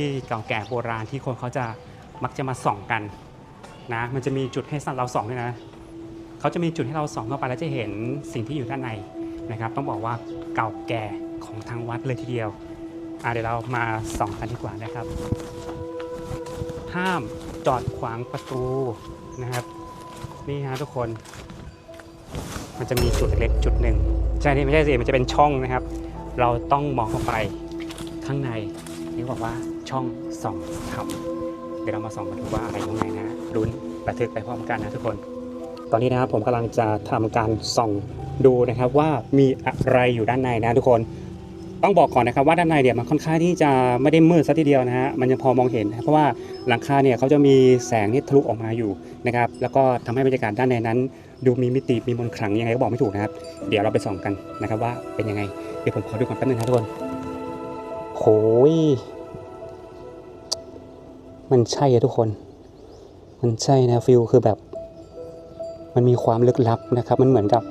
ที่เก่าแก่โบราณที่คนเขาจะมักจะมาส่องกันนะมันจะมีจุดให้เราส่องด้วยนะเขาจะมีจุดให้เราส่องเข้าไปแล้วจะเห็นสิ่งที่อยู่ด้านในนะครับ ต้องบอกว่าเก่าแก่ของทางวัดเลยทีเดียวเดี๋ยวเรามาส่องกันดีกว่านะครับ ห้ามจอดขวางประตูนะครับนี่ฮะทุกคน มันจะมีจุดเล็กจุดหนึ่งใช่นี่ไม่ใช่สิมันจะเป็นช่องนะครับ เราต้องมองเข้าไปข้างใน นี่บอกว่าช่องส่องธรรมเดี๋ยวเรามาส่องกันดูว่าอะไรอยู่ข้างในนะลุ้นระทึกไปพร้อมกันนะทุกคน ตอนนี้นะครับผมกำลังจะทำการส่องดูนะครับว่ามีอะไรอยู่ด้านในนะทุกคนต้องบอกก่อนนะครับว่าด้านในเนี่ยมันค่อนข้างที่จะไม่ได้มืดซะทีเดียวนะฮะมันยังพอมองเห็นนะเพราะว่าหลังคาเนี่ยเขาจะมีแสงนี่ทะลุออกมาอยู่นะครับแล้วก็ทำให้บรรยากาศด้านในนั้น ดูมีมิติมีมนต์ขลังยังไงก็บอกไม่ถูกนะครับ เดี๋ยวเราไปส่องกันนะครับว่าเป็นยังไงเดี๋ยวผมขอดูก่อนแป๊บนึงนะทุกคน หยมันใช่อะทุกคน มันใช่นะฟิลคือแบบ มันมีความลึกลับนะครับ มันเหมือนกับ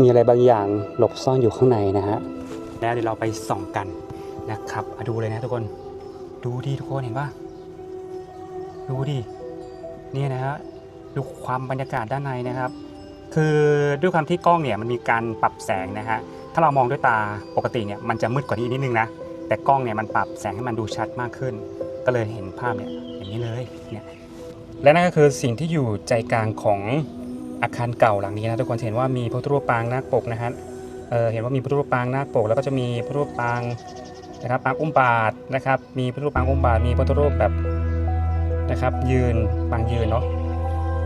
มีอะไรบางอย่างหลบซ่อนอยู่ข้างในนะฮะ แล้วเดี๋ยวเราไปส่องกันนะครับดูเลยนะทุกคน ดูดิทุกคนเห็นปะดูดิเนี่ยนะฮะ ดูความบรรยากาศด้านในนะครับ คือด้วยความที่กล้องเนี่ยมันมีการปรับแสงนะฮะ ถ้าเรามองด้วยตาปกติเนี่ยมันจะมืดกว่านี้นิดนึงนะ แต่กล้องเนี่ยมันปรับแสงให้มันดูชัดมากขึ้น ก็เลยเห็นภาพเนี่ยอย่างนี้เลยเนี่ยและนั่นก็คือสิ่งที่อยู่ใจกลางของอาคารเก่าหลังนี้นะทุกคนเห็นว่ามีพระพุทธรูปปางนาคปกนะฮะเเห็นว่ามีพระรูปปางนาคปก แล้วก็จะมีพระรูปปางนะครับปางอุ้มบาทนะครับ มีพระรูปปางอุ้มบาท มีพระรูปแบบนะครับยืนปางยืนเนาะ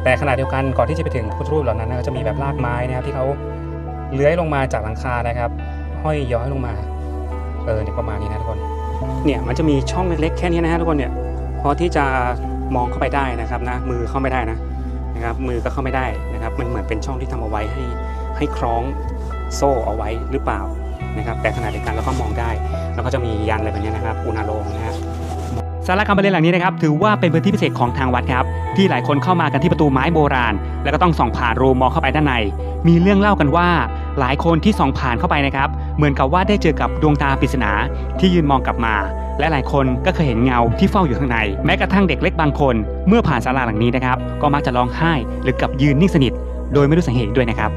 แต่ขณะเดียวกันก่อนที่จะไปถึงพระรูปเหล่านั้นก็จะมีแบบรากไม้นะครับที่เขาเลื้อยลงมาจากหลังคานะครับ ห้อยย้อยลงมา เออเนี่ยประมาณนี้นะทุกคนเนี่ยมันจะมีช่องเล็กๆแค่นี้นะฮะทุกคนเนี่ยพอที่จะมองเข้าไปได้นะครับนะมือเข้าไม่ได้นะนะครับมือก็เข้าไม่ได้นะครับ มันเหมือนเป็นช่องที่ทำเอาไว้ให้ให้คล้องโซ่เอาไว้หรือเปล่านะครับแต่ขณะเดียวกันเราก็มองได้ แล้วก็จะมียันอะไรแบบนี้นะครับอุณาโลงนะฮะ สาราการประเรียนหลังนี้นะครับถือว่าเป็นพื้นที่พิเศษของทางวัดครับที่หลายคนเข้ามากันที่ประตูไม้โบราณ แล้วก็ต้องส่องผ่านรูมองเข้าไปด้านใน มีเรื่องเล่ากันว่า หลายคนที่ส่องผ่านเข้าไปนะครับเหมือนกับว่าได้เจอกับดวงตาปริศนาที่ยืนมองกลับมา และหลายคนก็เคยเห็นเงาที่เฝ้าอยู่ข้างใน แม้กระทั่งเด็กเล็กบางคน เมื่อผ่านศาลาหลังนี้นะครับก็มักจะร้องไห้หรือกับยืนนิ่งสนิท โดยไม่รู้สาเหตุด้วยนะครับ